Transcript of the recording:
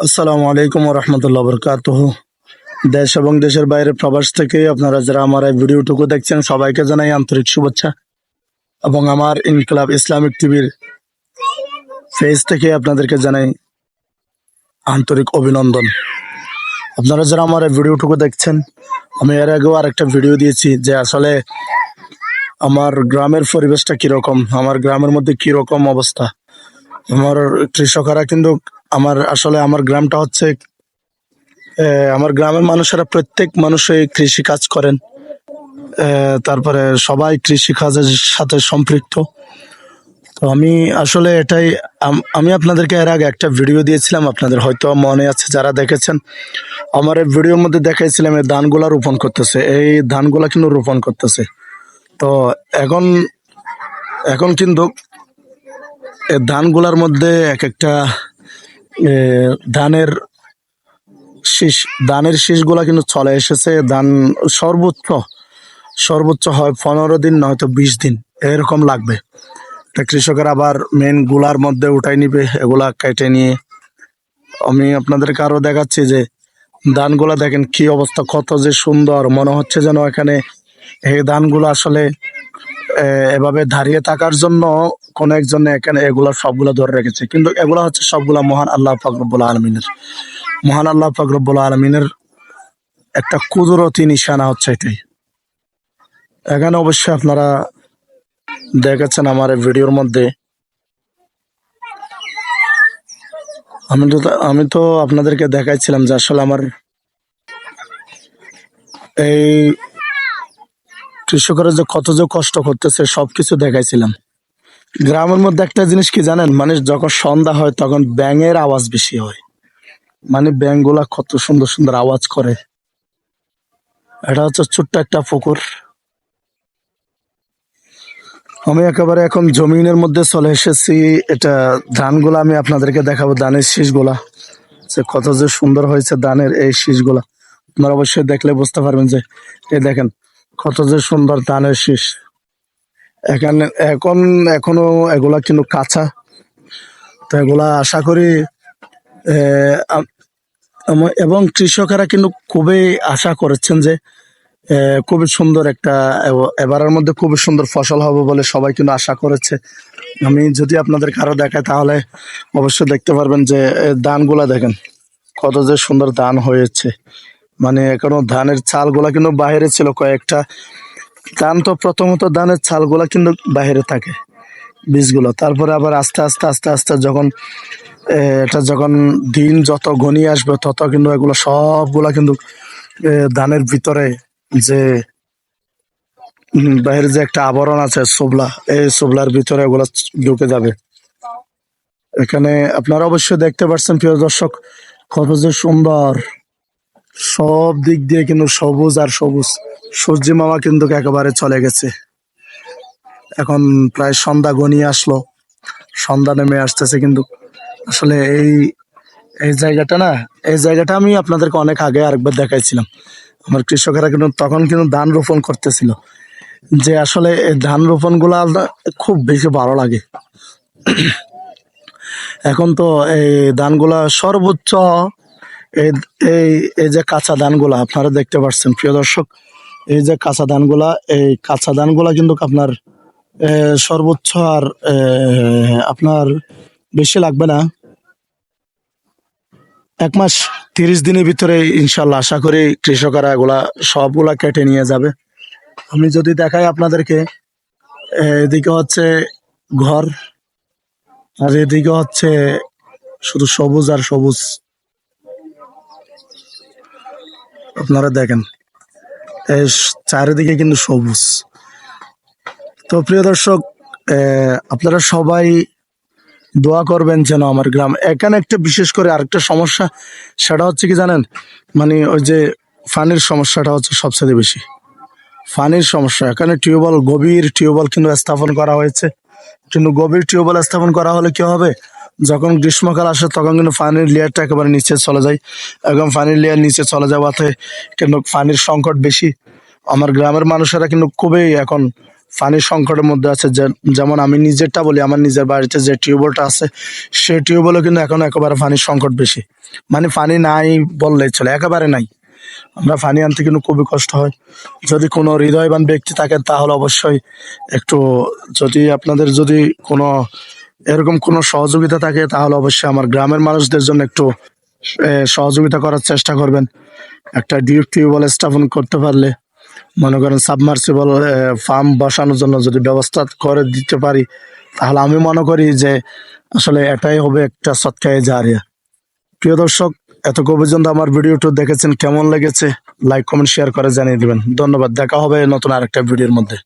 আসসালামু আলাইকুম রহমতুল্লাহ বরকাত দেশ এবং দেশের বাইরে প্রবাস থেকে আপনারা যারা আমার এই ভিডিওটুকু দেখছেন, সবাইকে জানাই আন্তরিক শুভেচ্ছা। এবং আমার ইনকলাব ইসলামিক টিভির ফেজ থেকে আপনাদেরকে জানাই আন্তরিক অভিনন্দন। আপনারা যারা আমার এই ভিডিওটুকু দেখছেন, আমি এর আগেও আরেকটা ভিডিও দিয়েছি যে আসলে আমার গ্রামের পরিবেশটা কীরকম, আমার গ্রামের মধ্যে কীরকম অবস্থা। আমার কৃষকরা কিন্তু আমার আসলে আমার গ্রামটা হচ্ছে আমার গ্রামের মানুষেরা প্রত্যেক মানুষই কৃষি কাজ করেন। তারপরে সবাই কৃষি কাজের সাথে সম্পৃক্ত। তো আমি আসলে এটাই আমি আপনাদেরকে এর আগে একটা ভিডিও দিয়েছিলাম, আপনাদের হয়তো মনে আছে যারা দেখেছেন। আমার এই ভিডিওর মধ্যে দেখাইছিলাম এই ধানগুলা রোপণ করতেছে। এই ধানগুলা কিন্তু রোপণ করতেছে। তো এখন এখন কিন্তু এই ধানগুলার মধ্যে এক একটা ধানের শীষ, ধানের শীষগুলা কিন্তু চলে এসেছে। ধান সর্বোচ্চ সর্বোচ্চ হয় পনেরো দিন, নয়তো বিশ দিন, এরকম লাগবে। তা কৃষকের আবার মেনগুলার মধ্যে উঠাই নিবে, এগুলা কেটে নিয়ে। আমি আপনাদেরকে আরও দেখাচ্ছি যে, ধানগুলা দেখেন কি অবস্থা, কত যে সুন্দর। মনে হচ্ছে যেন এখানে এই ধানগুলো আসলে এভাবে দাঁড়িয়ে থাকার জন্য কোন একজন এখানে এগুলা সবগুলা ধরে রেখেছে। কিন্তু এগুলা হচ্ছে সবগুলা মহান আল্লাহ ফাকরবুল আলমিনের। মহান আল্লাহ ফাকরবুল আলমিনের একটা কুদরতি নিশানা হচ্ছে এটাই। এখানে অবশ্যই আপনারা দেখেছেন আমার ভিডিওর মধ্যে। আমি তো আমি তো আপনাদেরকে দেখাইছিলাম যে আসলে আমার এই কৃষকেরা যে কত যে কষ্ট করতেছে, সবকিছু দেখাইছিলাম। গ্রামের মধ্যে একটা জিনিস কি জানেন? মানে যখন সন্ধ্যা হয়, তখন ব্যাঙের আওয়াজ বেশি হয়। মানে ব্যাঙগুলা কত সুন্দর সুন্দর আওয়াজ করে। এটা হচ্ছে ছোট্ট একটা পুকুর। আমি একেবারে এখন জমিনের মধ্যে চলে এসেছি। এটা ধানগুলা আমি আপনাদেরকে দেখাবো, ধানের শীষগুলা। যে কত যে সুন্দর হয়েছে ধানের এই শীষগুলা। আপনারা অবশ্যই দেখলে বুঝতে পারবেন যে, এই দেখেন কত যে সুন্দর ধানের শীষ। এখানে এখন এখনও এগুলা কিন্তু কাঁচা। তো এগুলা আশা করি এবং কৃষকেরা কিন্তু খুবই আশা করেছেন যে খুবই সুন্দর একটা এব- এবারের মধ্যে খুবই সুন্দর ফসল হবে বলে সবাই কিন্তু আশা করেছে। আমি যদি আপনাদের কারও দেখাই তাহলে অবশ্যই দেখতে পারবেন যে এ, ধানগুলা দেখেন কত যে সুন্দর ধান হয়েছে। মানে এখনও ধানের চালগুলা কিন্তু বাইরে ছিল কয়েকটা। ধান তো প্রথমত ধানের চালগুলা কিন্তু বাইরে থাকে বীজগুলো। তারপরে আবার আস্তে আস্তে আস্তে আস্তে যখন এটা যখন দিন যত ঘনিয়ে আসবে তত কিন্তু এগুলো সবগুলা কিন্তু ধানের ভিতরে যে বাইরে যে একটা আবরণ আছে সোবলা এই সোবলার ভিতরে এগুলো ঢুকে যাবে। এখানে আপনারা অবশ্যই দেখতে পাচ্ছেন প্রিয় দর্শক, কত যে সুন্দর। সব দিক দিয়ে কিন্তু সবুজ আর সবুজ। সূর্য মামা কিন্তু একেবারে চলে গেছে। এখন প্রায় সন্ধ্যা ঘনিয়ে আসলো। সন্ধ্যা নেমে আসতেছে কিন্তু। আসলে এই এই জায়গাটা না, এই জায়গাটা আমি আপনাদেরকে অনেক আগে আরেকবার দেখাইছিলাম। আমার কৃষকেরা কিন্তু তখন কিন্তু ধান রোপণ করতেছিল। যে আসলে এই ধান রোপণগুলা খুব বেশি ভালো লাগে। এখন তো এই ধানগুলা সর্বোচ্চ এই এই যে কাঁচা ধানগুলা আপনারা দেখতে পাচ্ছেন প্রিয় দর্শক, এই যে কাঁচা ধানগুলা, এই কাঁচা ধানগুলা কিন্তু আপনার সর্বোচ্চ আর আপনার বেশি লাগবে না। এক মাস তিরিশ দিনের ভিতরে ইনশাল্লাহ আশা করি কৃষকেরা এগুলা সবগুলা কেটে নিয়ে যাবে। আমি যদি দেখাই আপনাদেরকে এদিকে হচ্ছে ঘর, আর এদিকে হচ্ছে শুধু সবুজ আর সবুজ। আপনারা দেখেন চারিদিকে কিন্তু সবুজ। তো প্রিয় দর্শক আপনারা সবাই দোয়া করবেন যেন আমার গ্রাম। এখানে একটা বিশেষ করে আরেকটা সমস্যা, সেটা হচ্ছে কি জানেন মানে ওই যে পানির সমস্যাটা হচ্ছে সবচেয়ে বেশি। পানির সমস্যা, এখানে টিউবওয়েল, গভীর টিউবওয়েল কিন্তু স্থাপন করা হয়েছে। কিন্তু গভীর টিউবওয়েল স্থাপন করা হলে কি হবে? যখন গ্রীষ্মকাল আসে, তখন কিন্তু পানির লেয়ারটা একেবারে নিচে চলে যায়। এবং পানির লেয়ার নিচে চলে যাওয়াতে কিন্তু পানির সংকট বেশি। আমার গ্রামের মানুষেরা কিন্তু খুবই এখন পানির সংকটের মধ্যে আছে। যেমন আমি নিজেরটা বলি, আমার নিজের বাড়িতে যে টিউবওয়েলটা আছে, সেই টিউবওয়েলও কিন্তু এখন একেবারে পানির সংকট বেশি। মানে পানি নাই বললেই চলে, একেবারে নাই। আমরা পানি আনতে কিন্তু খুবই কষ্ট হয়। যদি কোনো হৃদয়বান ব্যক্তি থাকেন, তাহলে অবশ্যই একটু যদি আপনাদের যদি কোনো এরকম কোনো সহযোগিতা থাকে, তাহলে অবশ্যই আমার গ্রামের মানুষদের জন্য একটু সহযোগিতা করার চেষ্টা করবেন। একটা ডিপ টিউবওয়েল স্থাপন করতে পারলে, মনে করেন সাবমার্সিবল ফার্ম বসানোর জন্য যদি ব্যবস্থা করে দিতে পারি, তাহলে আমি মনে করি যে আসলে এটাই হবে একটা সৎকায় জারিয়া। প্রিয় দর্শক এত পর্যন্ত আমার ভিডিওটা দেখেছেন, কেমন লেগেছে? লাইক কমেন্ট শেয়ার করে জানিয়ে দিবেন। ধন্যবাদ, দেখা হবে নতুন আরেকটা ভিডিওর মধ্যে।